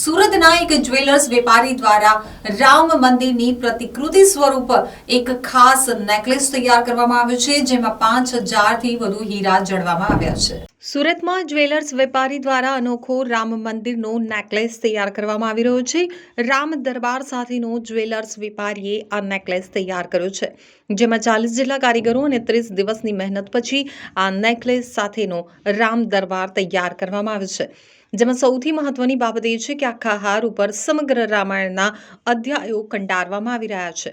સુરતના એક જ્વેલર્સ વેપારી દ્વારા રામ મંદિરની પ્રતિકૃતિ સ્વરૂપ એક ખાસ નેકલેસ તૈયાર કરવામાં આવ્યો છે, જેમાં પાંચ હજારથી વધુ હીરા જડવામાં આવ્યા છે. સુરતમાં જ્વેલર્સ વેપારી દ્વારા અનોખો રામ મંદિરનો નેકલેસ તૈયાર કરવામાં આવી રહ્યો છે. રામ દરબાર સાથેનો જ્વેલર્સ વેપારીએ આ નેકલેસ તૈયાર કર્યો છે, જેમાં ચાલીસ જેટલા કારીગરો અને ત્રીસ દિવસની મહેનત પછી આ નેકલેસ સાથેનો રામ દરબાર તૈયાર કરવામાં આવ્યો છે. જેમાં સૌથી મહત્વની બાબત એ છે કે આખા હાર ઉપર સમગ્ર રામાયણના અધ્યાયો કંડારવામાં આવી રહ્યા છે,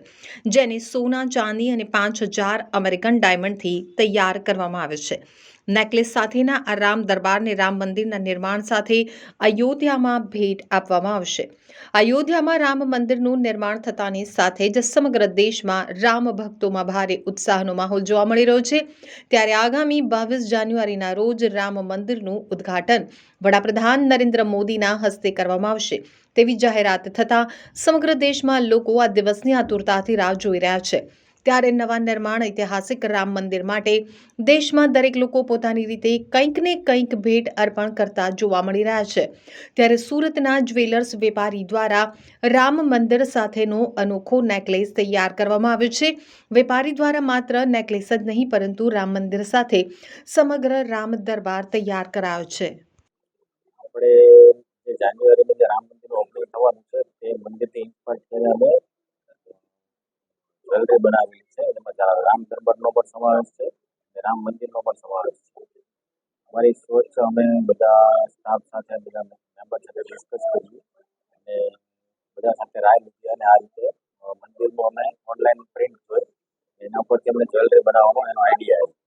જેને સોના, ચાંદી અને પાંચ હજાર અમેરિકન ડાયમંડથી તૈયાર કરવામાં આવે છે. નેકલેસ સાથેના આ રામ દરબારને રામ મંદિરના નિર્માણ સાથે અયોધ્યામાં ભેટ આપવામાં આવશે. અયોધ્યામાં રામ મંદિરનું નિર્માણ થતાની સાથે જ સમગ્ર દેશમાં રામ ભક્તોમાં ભારે ઉત્સાહનો માહોલ જોવા મળી રહ્યો છે. ત્યારે આગામી બાવીસ જાન્યુઆરીના રોજ રામ મંદિરનું ઉદ્ઘાટન વડાપ્રધાન નરેન્દ્ર મોદીના હસ્તે કરવામાં આવશે. તેવી જાહેરાત થતાં સમગ્ર દેશમાં લોકો આ દિવસની આતુરતાથી રાહ જોઈ રહ્યા છે. ત્યારે નવા નિર્માણ, ઐતિહાસિક રામ મંદિર માટે દેશમાં દરેક લોકો પોતાની રીતે કંઈક ને કંઈક ભેટ અર્પણ કરતા જોવા મળી રહ્યા છે. ત્યારે સુરતના જ્વેલર્સ વેપારી દ્વારા રામ મંદિર સાથેનો અનોખો નેકલેસ તૈયાર કરવામાં આવ્યો છે. વેપારી દ્વારા માત્ર નેકલેસ જ નહીં, પરંતુ રામ મંદિર સાથે સમગ્ર રામ દરબાર તૈયાર કરાયો છે. આપણે જે જાન્યુઆરીમાં જે રામ મંદિરનું ઓપનિંગ થવાનું છે, તે ઇન્સ્પાયર થઈને અમે જ્વેલરી બનાવેલી છે એમાં રામ દરબારનો પણ સમાવેશ છે અને રામ મંદિરનો પણ સમાવેશ છે. અમારી સોચ અમે બધા સ્ટાફ સાથે બધા મેમ્બર સાથે ડિસ્કસ કરી અને બધા સાથે રાય લીધી અને આ રીતે મંદિરનું અમે ઓનલાઈન પ્રિન્ટ જોઈ એના પરથી અમને જ્વેલરી બનાવવાનો એનો